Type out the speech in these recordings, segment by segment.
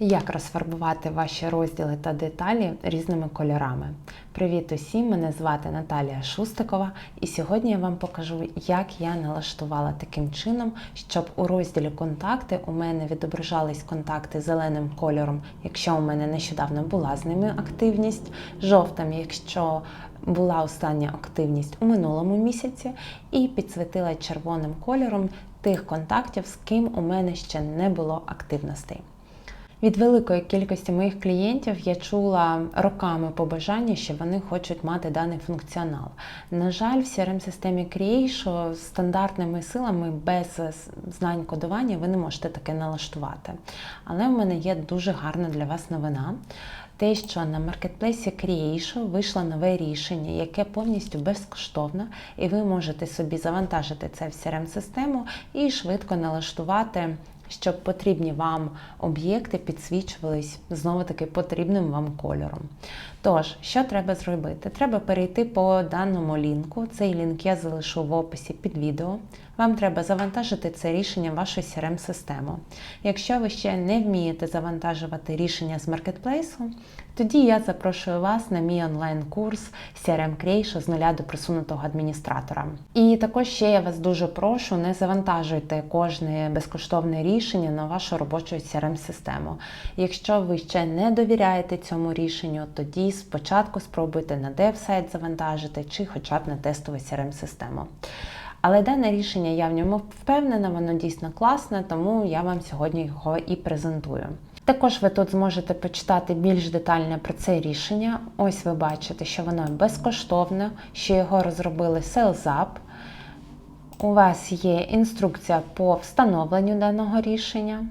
Як розфарбувати ваші розділи та деталі різними кольорами? Привіт усім! Мене звати Наталія Шустикова, і сьогодні я вам покажу, як я налаштувала таким чином, щоб у розділі контакти у мене відображались контакти зеленим кольором, якщо у мене нещодавно була з ними активність, жовтим, якщо була остання активність у минулому місяці, і підсвітила червоним кольором тих контактів, з ким у мене ще не було активностей. Від великої кількості моїх клієнтів я чула роками побажання, що вони хочуть мати даний функціонал. На жаль, в crm системі Creation стандартними силами без знань кодування ви не можете таке налаштувати. Але в мене є дуже гарна для вас новина. Те, що на маркетплейсі Creation вийшло нове рішення, яке повністю безкоштовне, і ви можете собі завантажити це в crm систему і швидко налаштувати щоб потрібні вам об'єкти підсвічувались знову таки потрібним вам кольором. Тож, що треба зробити? Треба перейти по даному лінку. Цей лінк я залишу в описі під відео. Вам треба завантажити це рішення в вашу crm систему Якщо ви ще не вмієте завантажувати рішення з маркетплейсу, тоді я запрошую вас на мій онлайн-курс CRM Creation з нуля до присунутого адміністратора. І також ще я вас дуже прошу, не завантажуйте кожне безкоштовне рішення на вашу робочу crm систему Якщо ви ще не довіряєте цьому рішенню, тоді спочатку спробуйте на дев-сайт завантажити чи хоча б на тестову crm систему але дане рішення я в ньому впевнена, воно дійсно класне, тому я вам сьогодні його і презентую. Також ви тут зможете почитати більш детально про це рішення. Ось ви бачите, що воно безкоштовне, що його розробили SalesUp. У вас є інструкція по встановленню даного рішення.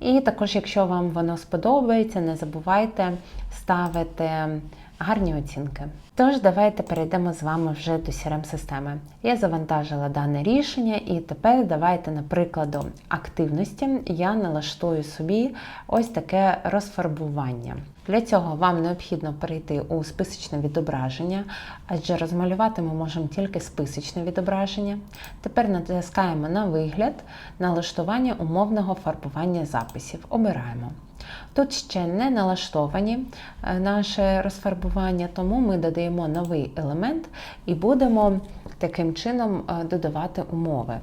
І також, якщо вам воно сподобається, не забувайте ставити гарні оцінки. Тож, давайте перейдемо з вами вже до crm системи Я завантажила дане рішення, і тепер давайте, на прикладу активності, я налаштую собі ось таке розфарбування. Для цього вам необхідно перейти у списочне відображення, адже розмалювати ми можемо тільки списочне відображення. Тепер натискаємо на вигляд, налаштування умовного фарбування записів. Обираємо. Тут ще не налаштовані е, наше розфарбування, тому ми додаємо новий елемент і будемо таким чином е, додавати умови.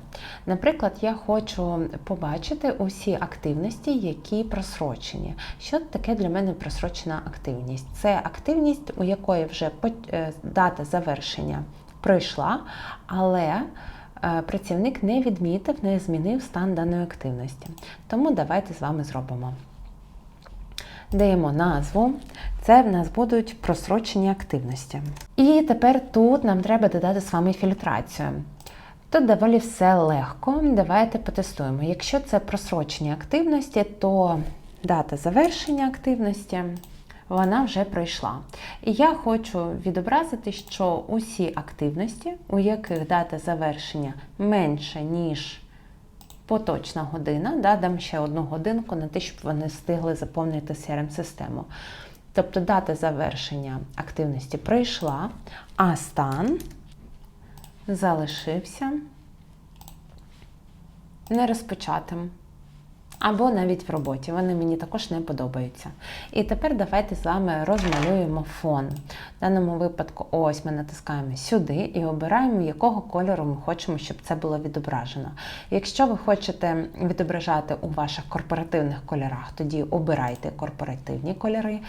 Наприклад, я хочу побачити усі активності, які просрочені. Що таке для мене просрочена активність? Це активність, у якої вже е, дата завершення пройшла, але Працівник не відмітив, не змінив стан даної активності. Тому давайте з вами зробимо даємо назву. Це в нас будуть просрочені активності. І тепер тут нам треба додати з вами фільтрацію. Тут доволі все легко. Давайте потестуємо. Якщо це просрочені активності, то дата завершення активності вона вже пройшла. І я хочу відобразити, що усі активності, у яких дата завершення менше, ніж поточна година, да, дам ще одну годинку на те, щоб вони встигли заповнити crm систему Тобто дата завершення активності пройшла, а стан залишився нерозпочатим або навіть в роботі. Вони мені також не подобаються. І тепер давайте з вами розмалюємо фон. В даному випадку, ось ми натискаємо сюди і обираємо, якого кольору ми хочемо, щоб це було відображено. Якщо ви хочете відображати у ваших корпоративних кольорах, тоді обирайте корпоративні кольори.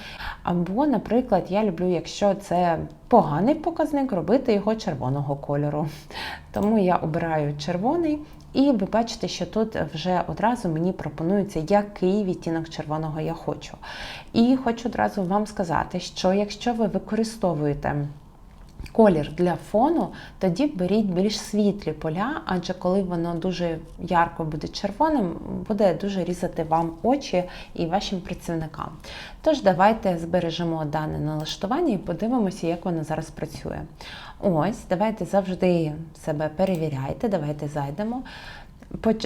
Або, наприклад, я люблю, якщо це поганий показник, робити його червоного кольору. Тому я обираю червоний. І ви бачите, що тут вже одразу мені пропонується, який відтінок червоного я хочу. І хочу одразу вам сказати, що якщо ви використовуєте колір для фону, тоді беріть більш світлі поля, адже коли воно дуже ярко буде червоним, буде дуже різати вам очі і вашим працівникам. Тож, давайте збережемо дане налаштування і подивимося, як воно зараз працює. Ось, давайте завжди себе перевіряйте, давайте зайдемо.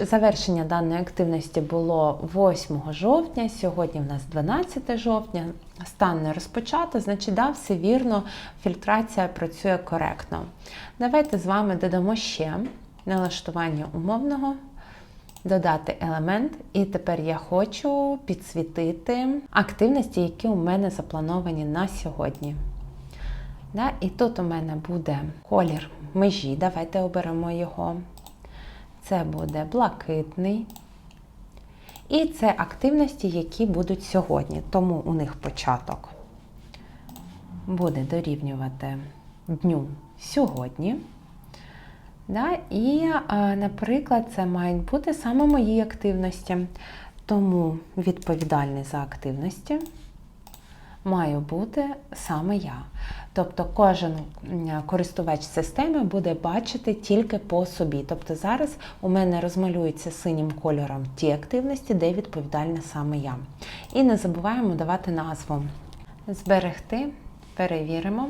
Завершення даної активності було 8 жовтня, сьогодні в нас 12 жовтня, стан не розпочато, значить, да, все вірно, фільтрація працює коректно. Давайте з вами додамо ще налаштування умовного додати елемент, і тепер я хочу підсвітити активності, які у мене заплановані на сьогодні. Да? І тут у мене буде колір межі. Давайте оберемо його. Це буде блакитний. І це активності, які будуть сьогодні. Тому у них початок буде дорівнювати дню сьогодні. Да? І, наприклад, це мають бути саме мої активності. Тому відповідальний за активності маю бути саме я. Тобто кожен користувач системи буде бачити тільки по собі. Тобто зараз у мене розмалюється синім кольором ті активності, де відповідальна саме я. І не забуваємо давати назву. Зберегти, перевіримо.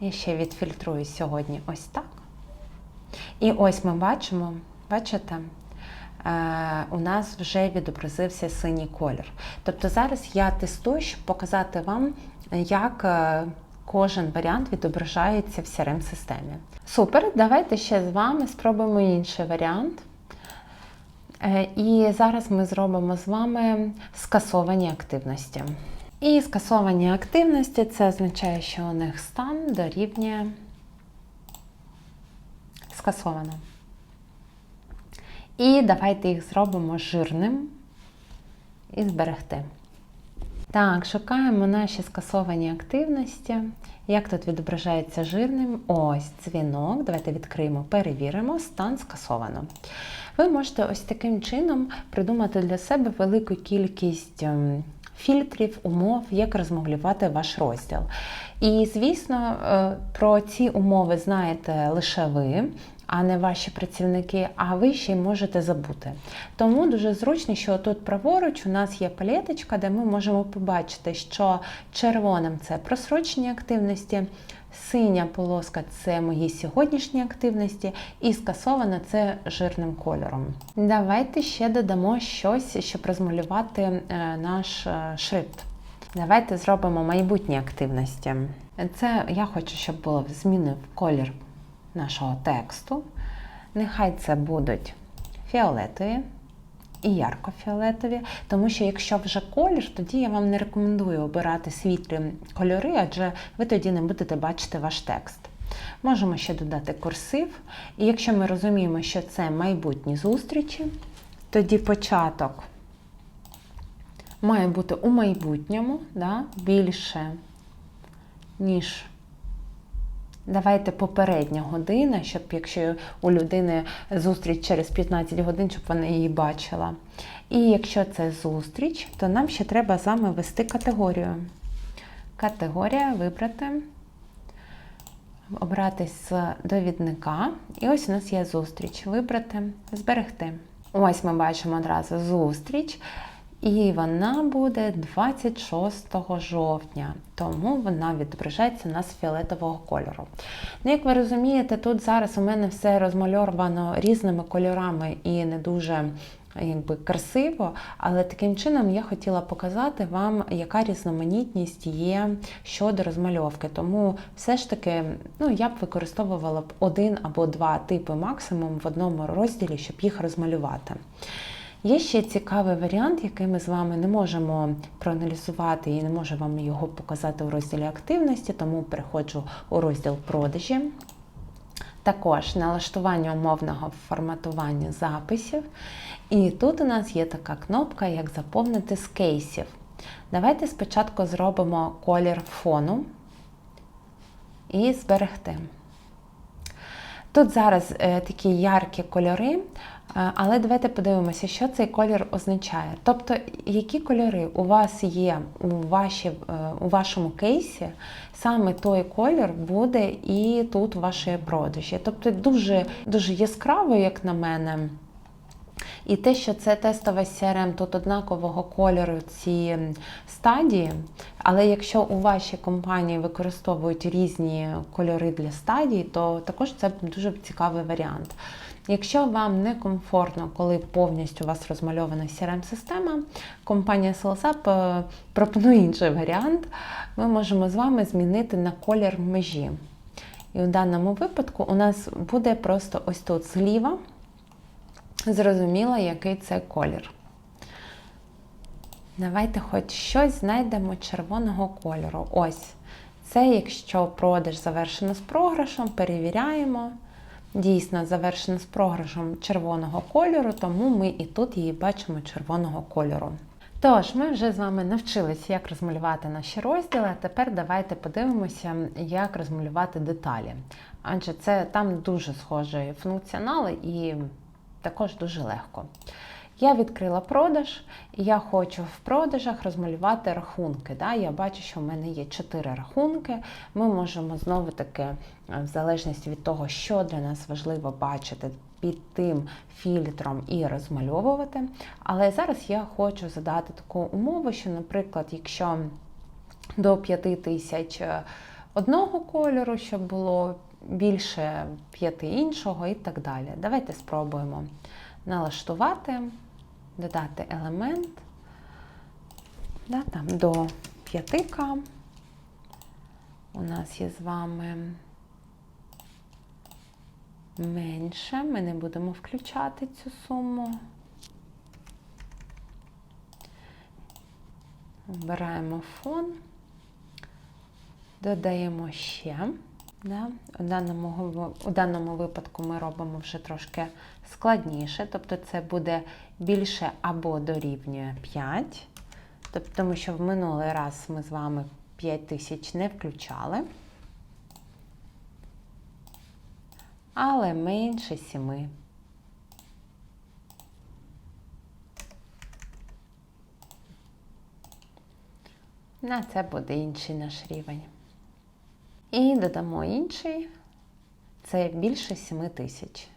Я ще відфільтрую сьогодні ось так. І ось ми бачимо, бачите? У нас вже відобразився синій колір. Тобто зараз я тестую, щоб показати вам, як кожен варіант відображається в crm системі Супер, давайте ще з вами спробуємо інший варіант. Е, і зараз ми зробимо з вами скасовані активності. І скасовані активності це означає, що у них стан дорівнює скасовано. І давайте їх зробимо жирним і зберегти. Так, шукаємо наші скасовані активності. Як тут відображається жирним? Ось дзвінок. Давайте відкриємо, перевіримо, стан скасовано. Ви можете ось таким чином придумати для себе велику кількість ем, фільтрів, умов, як розмовлювати ваш розділ. І, звісно, е, про ці умови знаєте лише ви а не ваші працівники, а ви ще й можете забути. Тому дуже зручно, що тут праворуч у нас є палеточка, де ми можемо побачити, що червоним це просрочення активності. Синя полоска це мої сьогоднішні активності, і скасована це жирним кольором. Давайте ще додамо щось, щоб розмалювати е, наш е, шрифт. Давайте зробимо майбутні активності. Це я хочу, щоб було змінив колір нашого тексту. Нехай це будуть фіолетові і ярко-фіолетові, тому що якщо вже колір, тоді я вам не рекомендую обирати світлі кольори, адже ви тоді не будете бачити ваш текст. Можемо ще додати курсив. І якщо ми розуміємо, що це майбутні зустрічі, тоді початок має бути у майбутньому да, більше, ніж Давайте попередня година, щоб якщо у людини зустріч через 15 годин, щоб вона її бачила. І якщо це зустріч, то нам ще треба з вами ввести категорію. Категорія вибрати, обрати з довідника. І ось у нас є зустріч. Вибрати, зберегти. Ось ми бачимо одразу зустріч. І вона буде 26 жовтня, тому вона відображається у нас фіолетового кольору. Ну, Як ви розумієте, тут зараз у мене все розмальовано різними кольорами і не дуже якби, красиво, але таким чином я хотіла показати вам, яка різноманітність є щодо розмальовки. Тому все ж таки ну, я б використовувала б один або два типи максимум в одному розділі, щоб їх розмалювати. Є ще цікавий варіант, який ми з вами не можемо проаналізувати і не можу вам його показати у розділі активності, тому переходжу у розділ продажі. Також налаштування умовного форматування записів. І тут у нас є така кнопка, як заповнити з кейсів. Давайте спочатку зробимо колір фону і зберегти. Тут зараз е, такі яркі кольори, але давайте подивимося, що цей колір означає. Тобто, які кольори у вас є у ваші, е, у вашому кейсі, саме той колір буде і тут у вашій продажі. Тобто дуже, дуже яскраво, як на мене. І те, що це тестове CRM, тут однакового кольору ці стадії, але якщо у вашій компанії використовують різні кольори для стадій, то також це дуже цікавий варіант. Якщо вам не комфортно, коли повністю у вас розмальована CRM-система, компанія SalesUp е, пропонує інший варіант. Ми можемо з вами змінити на колір межі. І у даному випадку у нас буде просто ось тут зліва зрозуміла, який це колір. Давайте хоч щось знайдемо червоного кольору. Ось. Це якщо продаж завершено з програшем, перевіряємо. Дійсно, завершена з програшем червоного кольору, тому ми і тут її бачимо червоного кольору. Тож, ми вже з вами навчилися, як розмалювати наші розділи. а Тепер давайте подивимося, як розмалювати деталі. Адже це там дуже схожий функціонал і також дуже легко. Я відкрила продаж, і я хочу в продажах розмалювати рахунки. Да? Я бачу, що в мене є 4 рахунки. Ми можемо знову таки, в залежності від того, що для нас важливо бачити, під тим фільтром і розмальовувати. Але зараз я хочу задати таку умову, що, наприклад, якщо до 5 тисяч одного кольору, щоб було більше п'яти іншого і так далі. Давайте спробуємо налаштувати, додати елемент да, там, до 5К. У нас є з вами менше. Ми не будемо включати цю суму. Вбираємо фон, додаємо ще. Да? У, даному, у даному випадку ми робимо вже трошки складніше, тобто це буде більше або дорівнює 5, тобто, тому що в минулий раз ми з вами 5 тисяч не включали, але менше 7. На це буде інший наш рівень. І додамо інший, це більше 7 тисяч.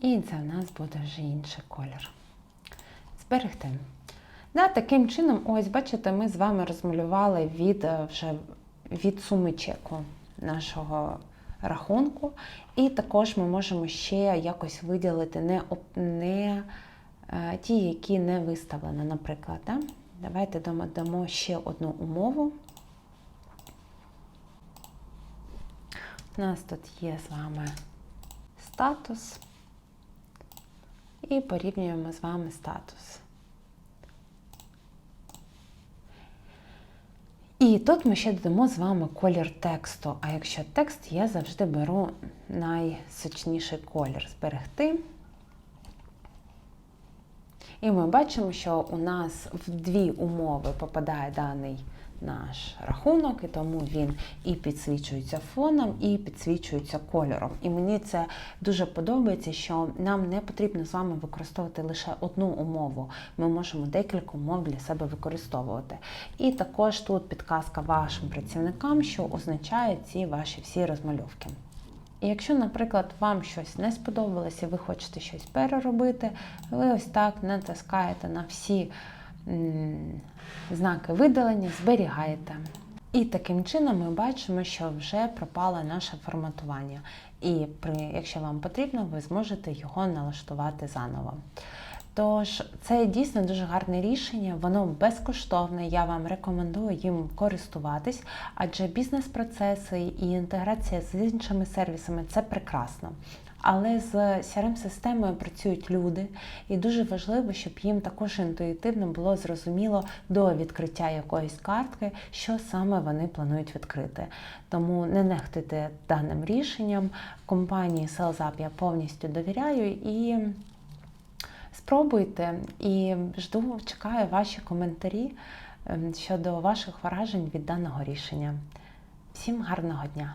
І це в нас буде вже інший колір. Зберегти. Да, Таким чином, ось, бачите, ми з вами розмалювали від е, вже від суми чеку нашого рахунку. І також ми можемо ще якось виділити не не е, ті, які не виставлені, наприклад. Да? Давайте дамо ще одну умову. У нас тут є з вами статус. І порівнюємо з вами статус. І тут ми ще додамо з вами колір тексту. А якщо текст, я завжди беру найсочніший колір зберегти. І ми бачимо, що у нас в дві умови попадає даний наш рахунок, і тому він і підсвічується фоном, і підсвічується кольором. І мені це дуже подобається, що нам не потрібно з вами використовувати лише одну умову. Ми можемо декілька умов для себе використовувати. І також тут підказка вашим працівникам, що означають ці ваші всі розмальовки. Якщо, наприклад, вам щось не сподобалося, ви хочете щось переробити, ви ось так натискаєте на всі знаки видалення, зберігаєте. І таким чином ми бачимо, що вже пропало наше форматування. І при, якщо вам потрібно, ви зможете його налаштувати заново. Тож, це дійсно дуже гарне рішення, воно безкоштовне. Я вам рекомендую їм користуватись, адже бізнес-процеси і інтеграція з іншими сервісами це прекрасно. Але з crm системою працюють люди, і дуже важливо, щоб їм також інтуїтивно було зрозуміло до відкриття якоїсь картки, що саме вони планують відкрити. Тому не нехтуйте даним рішенням. Компанії SalesUp я повністю довіряю і. Спробуйте і жду, чекаю ваші коментарі ем, щодо ваших вражень від даного рішення. Всім гарного дня!